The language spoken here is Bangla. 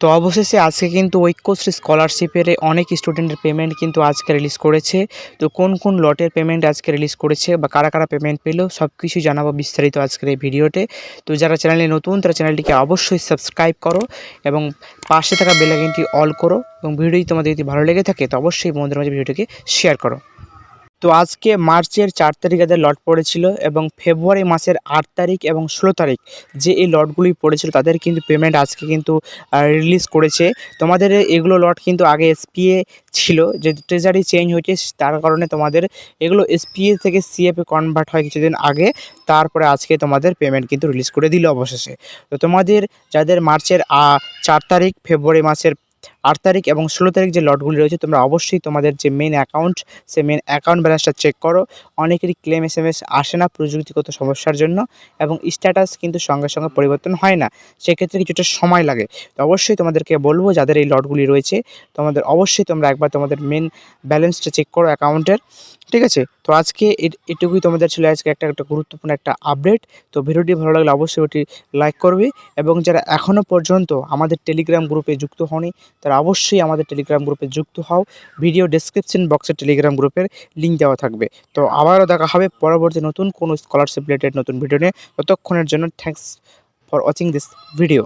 তো অবশেষে আজকে কিন্তু ঐক্যশ্রী স্কলারশিপের অনেক স্টুডেন্টের পেমেন্ট কিন্তু আজকে রিলিজ করেছে। তো কোন কোন লটের পেমেন্ট আজকে রিলিজ করেছে বা কারা কারা পেমেন্ট পেল সব কিছুই জানাব বিস্তারিত আজকের এই ভিডিওতে। তো যারা চ্যানেলে নতুন, তারা চ্যানেলটিকে অবশ্যই সাবস্ক্রাইব করো এবং পাশে থাকা বেলাইকনটি অল করো এবং ভিডিওটি তোমাদের যদি ভালো লেগে থাকে, তো অবশ্যই বন্ধুদের মাঝে ভিডিওটিকে শেয়ার করো। তো আজকে মার্চের চার তারিখ এদের লট পড়েছিল এবং ফেব্রুয়ারি মাসের আট তারিখ এবং ষোলো তারিখ যে এই লটগুলি পড়েছিল, তাদের কিন্তু পেমেন্ট আজকে কিন্তু রিলিজ করেছে। তোমাদের এগুলো লট কিন্তু আগে এসপিএ ছিল, যে ট্রেজারি চেঞ্জ হয়েছে, তার কারণে তোমাদের এগুলো এসপিএ থেকে সিএফে কনভার্ট হয় কিছুদিন আগে, তারপরে আজকে তোমাদের পেমেন্ট কিন্তু রিলিজ করে দিল অবশেষে। তো তোমাদের যাদের মার্চের চার তারিখ, ফেব্রুয়ারি মাসের আট তারিখ এবং ষোলো তারিখ যে লটগুলি রয়েছে, তোমরা অবশ্যই তোমাদের যে মেন অ্যাকাউন্ট সে মেন অ্যাকাউন্ট ব্যালেন্সটা চেক করো। অনেকেরই ক্লেম এস এম এস আসে না প্রযুক্তিগত সমস্যার জন্য এবং স্ট্যাটাস কিন্তু সঙ্গে সঙ্গে পরিবর্তন হয় না। সেক্ষেত্রে কিছুটা সময় লাগে। তো অবশ্যই তোমাদেরকে বলব, যাদের এই লটগুলি রয়েছে, তোমাদের অবশ্যই তোমরা একবার তোমাদের মেন ব্যালেন্সটা চেক করো অ্যাকাউন্টের। ঠিক আছে? তো আজকে এটুকুই তোমাদের ছিল আজকে একটা একটা গুরুত্বপূর্ণ একটা আপডেট তো ভিডিওটি ভালো লাগলে অবশ্যই ওটি লাইক করবে এবং যারা এখনও পর্যন্ত আমাদের টেলিগ্রাম গ্রুপে যুক্ত হওনি তারা অবশ্যই আমাদের টেলিগ্রাম গ্রুপে যুক্ত হও। ভিডিও ডেসক্রিপশন বক্সে টেলিগ্রাম গ্রুপের লিঙ্ক দেওয়া থাকবে। তো আবারও দেখা হবে পরবর্তী নতুন কোনো স্কলারশিপ রিলেটেড নতুন ভিডিও নিয়ে। ততক্ষণের জন্য thanks for watching this video